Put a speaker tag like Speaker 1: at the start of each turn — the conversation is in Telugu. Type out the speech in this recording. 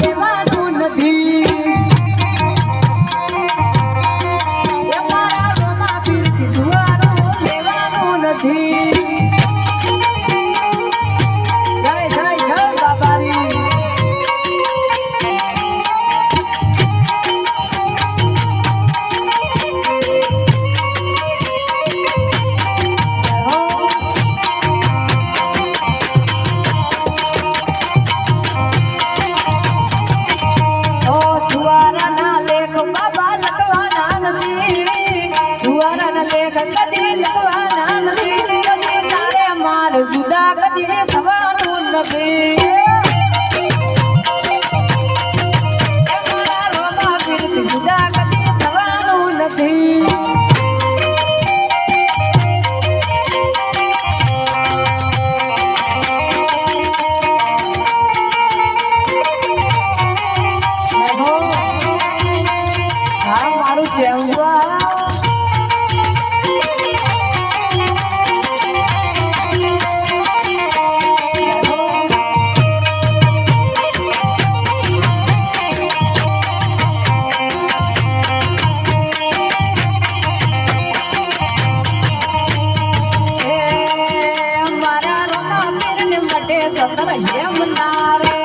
Speaker 1: લેવાનું નથી. నిమ్మటే సొంత మధ్య ఉన్నారే